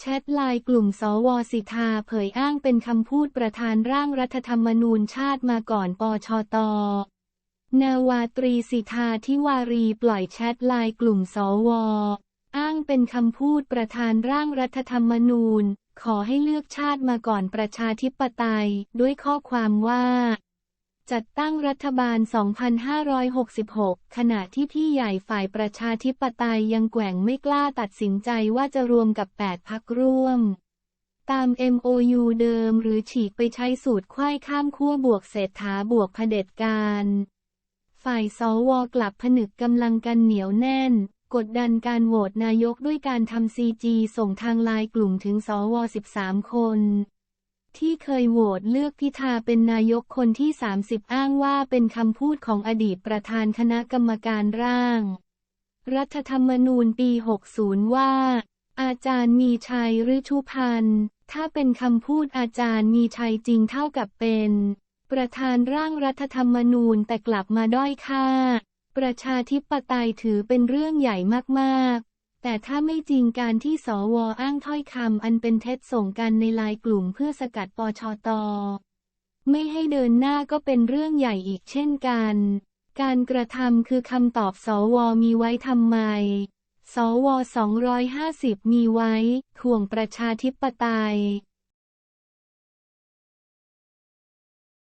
แชทไลน์กลุ่มสวสิทธาเผยอ้างเป็นคำพูดประธานร่างรัฐธรรมนูญชาติมาก่อนปชตนาวาตรีสิทธาทิวารีปล่อยแชทไลน์กลุ่มสว อ้างเป็นคำพูดประธานร่างรัฐธรรมนูญ ขอให้เลือกชาติมาก่อนประชาธิปไตย ด้วยข้อความว่า จัดตั้งรัฐบาล 2566 ขณะที่พี่ใหญ่ฝ่ายประชาธิปไตยยังแกว่งไม่กล้าตัดสินใจว่าจะรวมกับ 8 พักร่วม ตาม MOU เดิมหรือฉีกไปใช้สูตรไขว้ข้ามขั้วบวกเศรษฐาบวกเผด็จการ ฝ่ายสวกลับผนึกกำลังกันเหนียวแน่น กดดันการโหวตนายกด้วยการทำซีจีส่งทางไลน์กลุ่มถึงสว 13 คน ที่เคยโหวตเลือกพิธาเป็นนายกคนที่ 30 อ้างว่าเป็นคำพูดของอดีตประธานคณะกรรมการร่าง รัฐธรรมนูญปี 60 ว่า อาจารย์มีชัยฤชุพันธ์ถ้าเป็นคำพูดอาจารย์มีชัยจริงเท่ากับเป็น ประธานร่างรัฐธรรมนูญแต่กลับมาด้อยค่า ประชาธิปไตยถือเป็นเรื่องใหญ่มากๆ แต่ถ้าไม่จริงการที่สวอ้างถ้อยคำอันเป็นเท็จส่งกันในลายกลุ่มเพื่อสกัดปชต ไม่ให้เดินหน้าก็เป็นเรื่องใหญ่อีกเช่นกัน การกระทำคือคำตอบสวมีไว้ทำไม สว 250 มีไว้ ถ่วงประชาธิปไตย